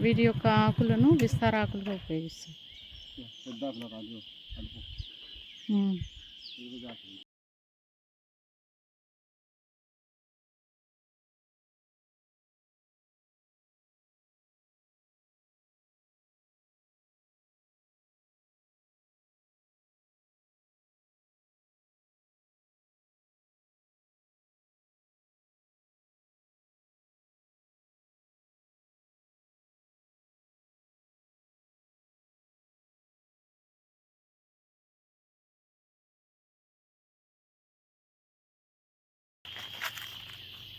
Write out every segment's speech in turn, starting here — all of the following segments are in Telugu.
వీటి యొక్క ఆకులను విస్తార ఆకులుగా ఉపయోగిస్తారు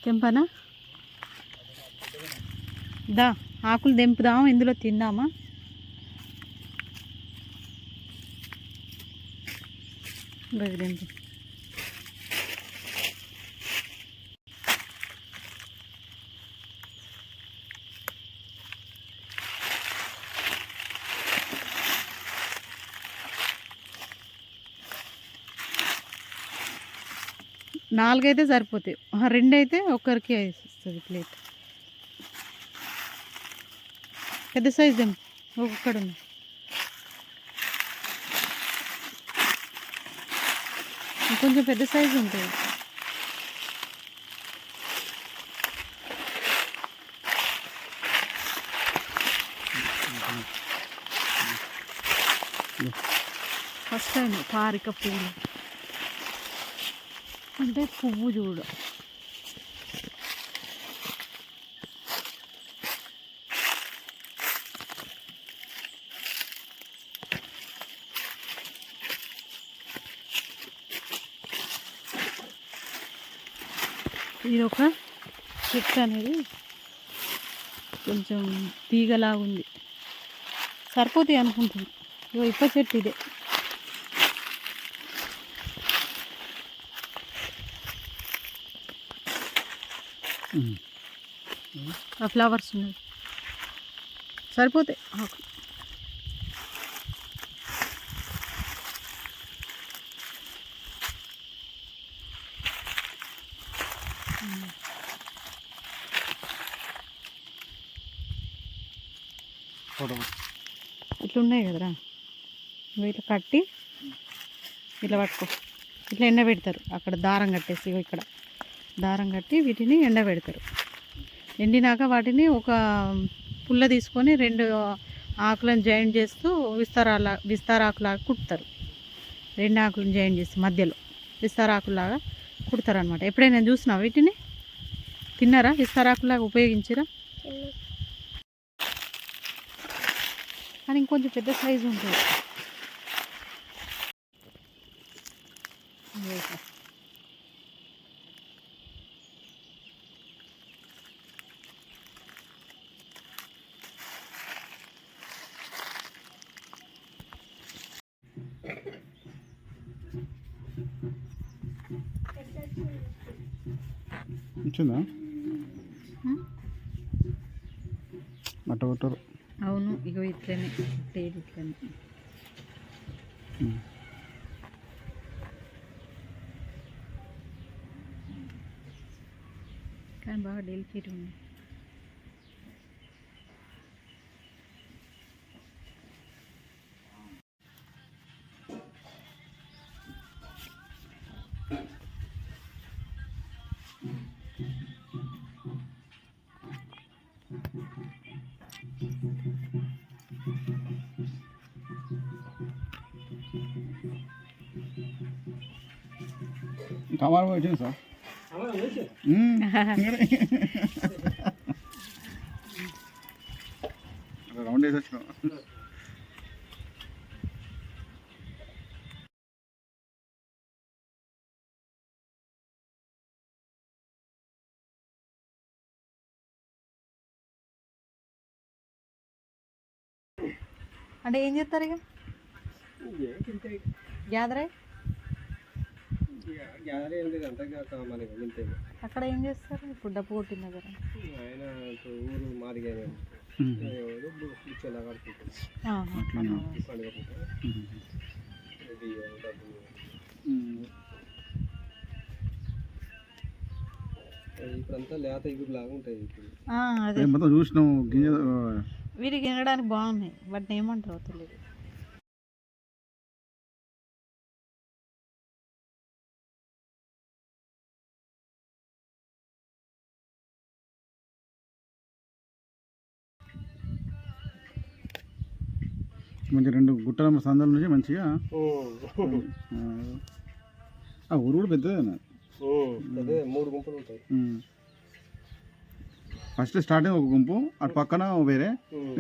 తెంపనా? దా ఆకులు తెంపుదాం ఇందులో తిందామా? తెంపు. నాలుగైతే సరిపోతాయి. ఆహా, రెండు అయితే ఒక్కరికి వస్తుంది ప్లేట్. పెద్ద సైజ్ తెంపు ఒక్కడ ఉంది ఇంకొంచెం పెద్ద సైజు ఉంటుంది. ఫస్ట్ టైం పారిక పువ్వులు అంటే పువ్వు చూడు. ఇది ఒక చెట్టు అనేది కొంచెం తీగలాగా ఉంది సరిపోతాయి అనుకుంటుంది ఇగో ఇప్ప చెట్టు ఇదే. ఆ ఫ్లవర్స్ ఉన్నాయి. సరిపోతాయి ఆకు. ఫోటో ఇట్లా ఉన్నాయి కదరా. ఇవి ఇట్లా కట్టి ఇట్లా పట్టుకో. ఇట్లా ఎండ పెడతారు అక్కడ దారం కట్టేసి ఇక్కడ. దారం కట్టి వీటిని ఎండబెడతారు. ఎండినాక వాటిని ఒక పుల్ల తీసుకొని రెండు ఆకులను జాయిన్ చేస్తూ విస్తారాలా విస్తారాకులాగా కుడతారు. రెండు ఆకులను జాయిన్ చేసి మధ్యలో విస్తారాకులాగా కుడతారు అనమాట ఎప్పుడైనా చూసినా వీటిని? తిన్నారా? విస్తారాకులాగా ఉపయోగించరా? కానీ ఇంకొంచెం పెద్ద సైజు ఉంటుంది. హ్మ్? అట్ట కొట్టరు. అవును ఇగో ఇట్లనే లేదు ఇట్లనే. కానీ బాగా డెలికేట్ ఉంది. టమాటా వచ్చింది సార్ రౌండ్ వేసి వచ్చినాం అంటే ఏం చేస్తారు ఇక గ్యాదర్ అయ్యి అక్కడ ఏం చేస్తారు? ఇప్పుడు డబ్బు కొట్టిన దగ్గర. ఆయన ఊరు మాదిగా ఇప్పుడంతా లేత ఇగురు లాగా ఉంటాయి ఇప్పుడు మొత్తం చూసినాం గింజ వీరికి తినడానికి బాగున్నాయి వాటిని ఏమంటారో తెలియదు. మంచి రెండు గుట్టల సందుల నుంచి మంచిగా ఆ, ఊరు కూడా పెద్దదేనా అదే మూడు గుంపులు ఉంటాయి. ఫస్ట్ స్టార్టింగ్ ఒక గుంపు అటు పక్కన వేరే.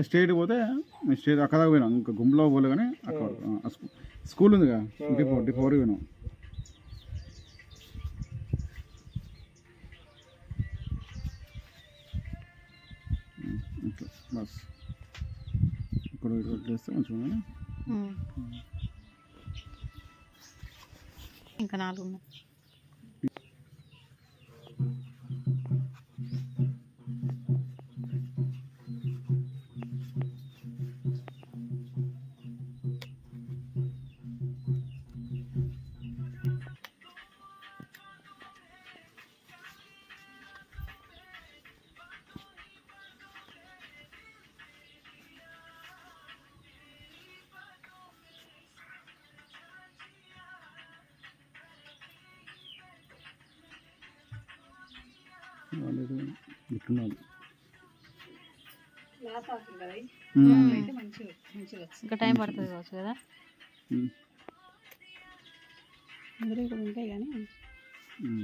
స్టేట్ పోతే స్టేట్ అక్కడ దాకా పోయినాం. ఇంకా గుంపులో పోలే కానీ అక్కడ ఆ, ఆ స్కూ- స్కూల్ ఉందిగా డిపో డిపోర్ పోయినాం. బస్. ఇక్కడ ఇట్లా చేస్తే మంచిగా ఇంకా నాలుగు ఉన్నాయి. వాళ్ళు ఏదో ఇట్లున్నారు ఇంకా టైం పడుతుంది కావచ్చు కదా? అందరూ కూడా ఉంటాయి కానీ ఉమ్,